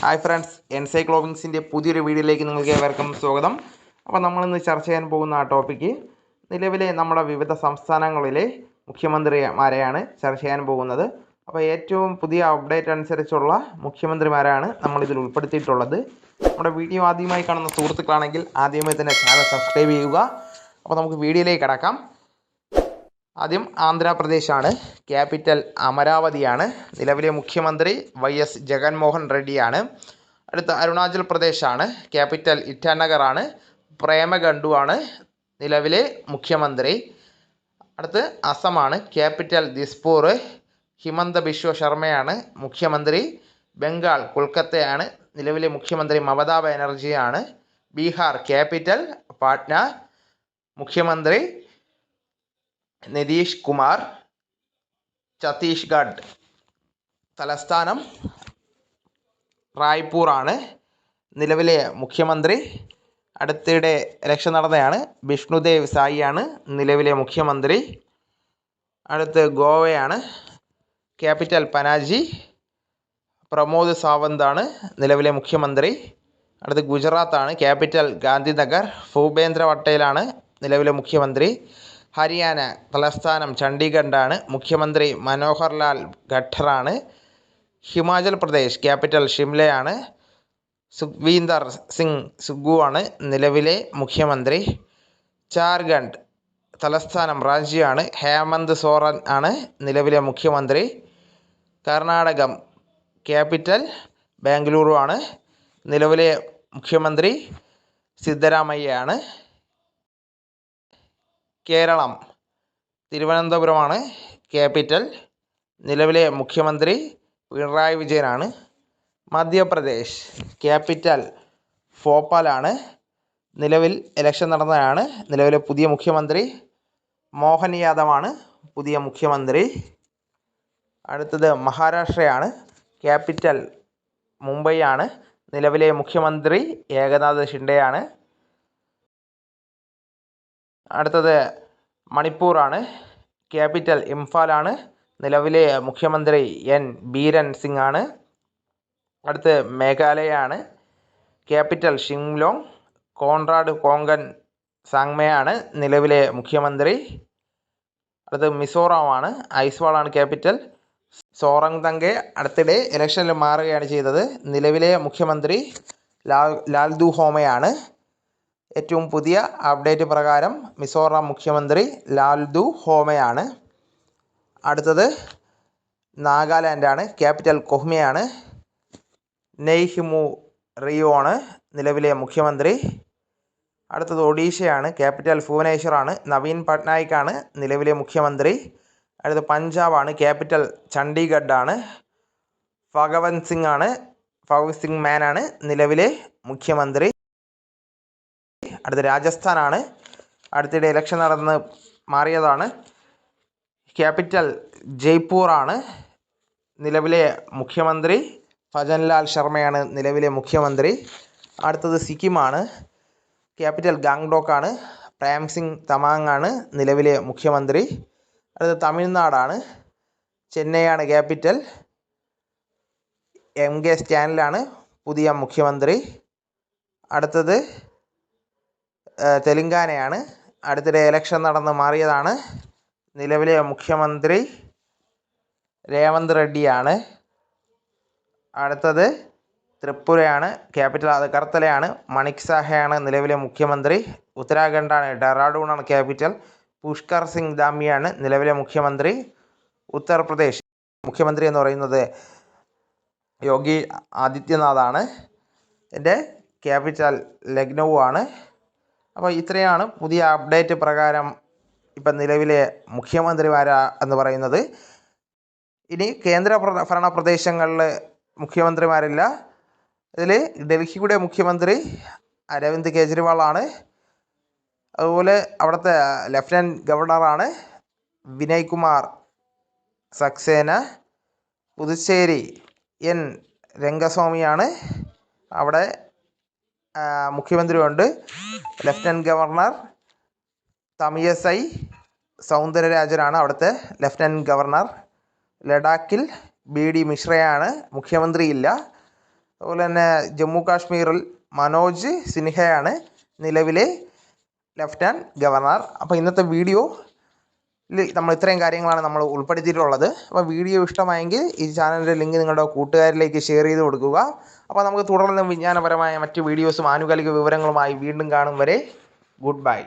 Hi friends എൻസൈക്ലോവിങ്സിന്റെ പുതിയൊരു വീഡിയോയിലേക്ക് നിങ്ങൾക്ക് ഏവർക്കും സ്വാഗതം. അപ്പോൾ നമ്മളിന്ന് ചർച്ച ചെയ്യാൻ പോകുന്ന ആ ടോപ്പിക്ക് നിലവിലെ നമ്മുടെ വിവിധ സംസ്ഥാനങ്ങളിലെ മുഖ്യമന്ത്രിമാരെയാണ് ചർച്ച ചെയ്യാൻ പോകുന്നത്. അപ്പോൾ ഏറ്റവും പുതിയ അപ്ഡേറ്റ് അനുസരിച്ചുള്ള മുഖ്യമന്ത്രിമാരാണ് നമ്മളിതിൽ ഉൾപ്പെടുത്തിയിട്ടുള്ളത്. നമ്മുടെ വീഡിയോ ആദ്യമായി കാണുന്ന സുഹൃത്തുക്കളാണെങ്കിൽ ആദ്യമായി തന്നെ ചാനൽ സബ്സ്ക്രൈബ് ചെയ്യുക. അപ്പോൾ നമുക്ക് വീഡിയോയിലേക്ക് കിടക്കാം. ആദ്യം ആന്ധ്രാപ്രദേശാണ്. ക്യാപിറ്റൽ അമരാവതിയാണ്. നിലവിലെ മുഖ്യമന്ത്രി വൈ എസ് ജഗൻമോഹൻ റെഡ്ഡിയാണ്. അടുത്ത അരുണാചൽ പ്രദേശാണ്. ക്യാപിറ്റൽ ഇറ്റാനഗറാണ്. പ്രേമഗണ്ഡുവാണ് നിലവിലെ മുഖ്യമന്ത്രി. അടുത്ത് അസമാണ്. ക്യാപിറ്റൽ ദിസ്പൂർ ഹിമന്ത ബിശ്വ ശർമ്മയാണ് മുഖ്യമന്ത്രി. ബംഗാൾ കൊൽക്കത്തയാണ് നിലവിലെ മുഖ്യമന്ത്രി മമതാ ബാനർജിയാണ്. ബീഹാർ ക്യാപിറ്റൽ പാട്ന മുഖ്യമന്ത്രി. നിതീഷ് കുമാർ ഛത്തീസ്ഗഡ് തലസ്ഥാനം റായ്പൂർ ആണ് നിലവിലെ മുഖ്യമന്ത്രി അടുത്തിടെ ഇലക്ഷൻ നടന്നതാണ് വിഷ്ണുദേവ് സായിയാണ് നിലവിലെ മുഖ്യമന്ത്രി. അടുത്ത് ഗോവയാണ് ക്യാപിറ്റൽ പനാജി. പ്രമോദ് സാവന്താണ് നിലവിലെ മുഖ്യമന്ത്രി. അടുത്ത് ഗുജറാത്താണ് ക്യാപിറ്റൽ ഗാന്ധിനഗർ. ഭൂപേന്ദ്ര പട്ടേലാണ് നിലവിലെ മുഖ്യമന്ത്രി. ഹരിയാന തലസ്ഥാനം ചണ്ഡീഗഡാണ് മുഖ്യമന്ത്രി മനോഹർ ലാൽ ഖട്ടറാണ്. ഹിമാചൽ പ്രദേശ് ക്യാപിറ്റൽ ഷിംലയാണ്. സുഖ്വീന്ദർ സിംഗ് സുഗുവാണ് നിലവിലെ മുഖ്യമന്ത്രി. ജാർഖണ്ഡ് തലസ്ഥാനം റാഞ്ചിയാണ്. ഹേമന്ത് സോറൻ ആണ് നിലവിലെ മുഖ്യമന്ത്രി. കർണാടകം ക്യാപിറ്റൽ ബാംഗ്ലൂരു ആണ് നിലവിലെ മുഖ്യമന്ത്രി. സിദ്ധരാമയ്യയാണ്. കേരളം. തിരുവനന്തപുരമാണ് ക്യാപിറ്റൽ. നിലവിലെ മുഖ്യമന്ത്രി പിണറായി വിജയനാണ്. മധ്യപ്രദേശ് ക്യാപിറ്റൽ ഭോപ്പാലാണ്. നിലവിൽ ഇലക്ഷൻ നടന്നതാണ് നിലവിലെ പുതിയ മുഖ്യമന്ത്രി മോഹൻ യാദവാണ്. പുതിയ മുഖ്യമന്ത്രി. അടുത്തത് മഹാരാഷ്ട്രയാണ്. ക്യാപിറ്റൽ മുംബൈ ആണ് നിലവിലെ മുഖ്യമന്ത്രി ഏകനാഥ് ഷിൻഡെയാണ്. അടുത്തത് മണിപ്പൂറാണ്. ക്യാപിറ്റൽ ഇംഫാലാണ്. നിലവിലെ മുഖ്യമന്ത്രി എൻ. ബീരൻ സിംഗ് ആണ് അടുത്ത് മേഘാലയയാണ്. ക്യാപിറ്റൽ ഷിംലോങ് കോൺറാഡ് കോങ്കൻ സാങ്മയാണ് നിലവിലെ മുഖ്യമന്ത്രി. അടുത്ത് മിസോറാമാണ് ഐസ്വാളാണ് ക്യാപിറ്റൽ. സോറങ് തങ്കെ അടുത്തിടെ ഇലക്ഷനിൽ മാറുകയാണ് ചെയ്തത്. നിലവിലെ മുഖ്യമന്ത്രി ലാൽ ലാൽദു ഹോമയാണ്. ഏറ്റവും പുതിയ അപ്ഡേറ്റ് പ്രകാരം മിസോറാം മുഖ്യമന്ത്രി ലാൽദു ഹോമയാണ്. അടുത്തത് നാഗാലാൻഡാണ് ക്യാപിറ്റൽ കൊഹ്മയാണ്. നെയ്ഹിമു റിയോ ആണ് നിലവിലെ മുഖ്യമന്ത്രി. അടുത്തത് ഒഡീഷയാണ് ക്യാപിറ്റൽ ഭുവനേശ്വറാണ് നവീൻ പട്നായിക്കാണ് നിലവിലെ മുഖ്യമന്ത്രി. അടുത്ത പഞ്ചാബാണ് ക്യാപിറ്റൽ ചണ്ഡീഗഡാണ്. ഭഗവന്ത് സിംഗ് ആണ് ഭഗവത് സിംഗ് മാനാണ് നിലവിലെ മുഖ്യമന്ത്രി. അടുത്ത രാജസ്ഥാനാണ്. അടുത്തിടെ ഇലക്ഷൻ നടന്ന് മാറിയതാണ്. ക്യാപിറ്റൽ ജയ്പൂറാണ്. നിലവിലെ മുഖ്യമന്ത്രി ഭജൻലാൽ ശർമ്മയാണ് നിലവിലെ മുഖ്യമന്ത്രി. അടുത്തത് സിക്കിമാണ്. ക്യാപിറ്റൽ ഗാങ്ടോക്കാണ് പ്രേം സിംഗ് തമാങ്ങാണ് നിലവിലെ മുഖ്യമന്ത്രി. അടുത്തത് തമിഴ്നാടാണ്. ചെന്നൈയാണ് ക്യാപിറ്റൽ എം കെ സ്റ്റാനിലാണ് പുതിയ മുഖ്യമന്ത്രി. അടുത്തത് തെലുങ്കാനയാണ്. അടുത്തിടെ എലക്ഷൻ നടന്ന് മാറിയതാണ്. നിലവിലെ മുഖ്യമന്ത്രി രേവന്ത് റെഡ്ഡിയാണ്. അടുത്തത് ത്രിപുരയാണ് ക്യാപിറ്റൽ അത് കർത്തലയാണ് മണിക് സാഹയാണ് നിലവിലെ മുഖ്യമന്ത്രി. ഉത്തരാഖണ്ഡാണ് ഡെറാഡൂണാണ് ക്യാപിറ്റൽ. പുഷ്കർ സിംഗ് ദാമിയാണ് നിലവിലെ മുഖ്യമന്ത്രി. ഉത്തർപ്രദേശ് മുഖ്യമന്ത്രി എന്ന് പറയുന്നത് യോഗി ആദിത്യനാഥാണ്. എന്റെ ക്യാപിറ്റൽ ആണ്. അപ്പോൾ ഇത്രയാണ് പുതിയ അപ്ഡേറ്റ് പ്രകാരം ഇപ്പം നിലവിലെ മുഖ്യമന്ത്രിമാരാ എന്ന് പറയുന്നത്. ഇനി കേന്ദ്ര ഭരണ പ്രദേശങ്ങളിൽ മുഖ്യമന്ത്രിമാരില്ല. ഇതിൽ ഡൽഹിയുടെ മുഖ്യമന്ത്രി അരവിന്ദ് കെജ്രിവാളാണ്. അതുപോലെ അവിടുത്തെ ലഫ്റ്റനന്റ് ഗവർണറാണ് വിനയ് കുമാർ സക്സേന. പുതുച്ചേരി എൻ രംഗസ്വാമിയാണ്. അവിടെ മുഖ്യമന്ത്രിയുണ്ട്. ലഫ്റ്റനന്റ് ഗവർണർ തമിയസൈ സൗന്ദരരാജനാണ് അവിടുത്തെ ലെഫ്റ്റനന്റ് ഗവർണർ ലഡാക്കിൽ ബി ഡി മിശ്രയാണ് മുഖ്യമന്ത്രിയില്ല. അതുപോലെ തന്നെ ജമ്മു കാശ്മീരിൽ മനോജ് സിൻഹയാണ് നിലവിലെ ലെഫ്റ്റനന്റ് ഗവർണർ അപ്പോൾ ഇന്നത്തെ വീഡിയോ നമ്മൾ ഇത്രയും കാര്യങ്ങളാണ് നമ്മൾ ഉൾപ്പെടുത്തിയിട്ടുള്ളത്. അപ്പോൾ വീഡിയോ ഇഷ്ടമായെങ്കിൽ ഈ ചാനലിന്റെ ലിങ്ക് നിങ്ങളുടെ കൂട്ടുകാരിലേക്ക് ഷെയർ ചെയ്ത് കൊടുക്കുക. അപ്പോൾ നമുക്ക് തുടർന്ന് വിജ്ഞാനപരമായ മറ്റ് വീഡിയോസും ആനുകാലിക വിവരങ്ങളുമായി വീണ്ടും കാണും വരെ. Good bye.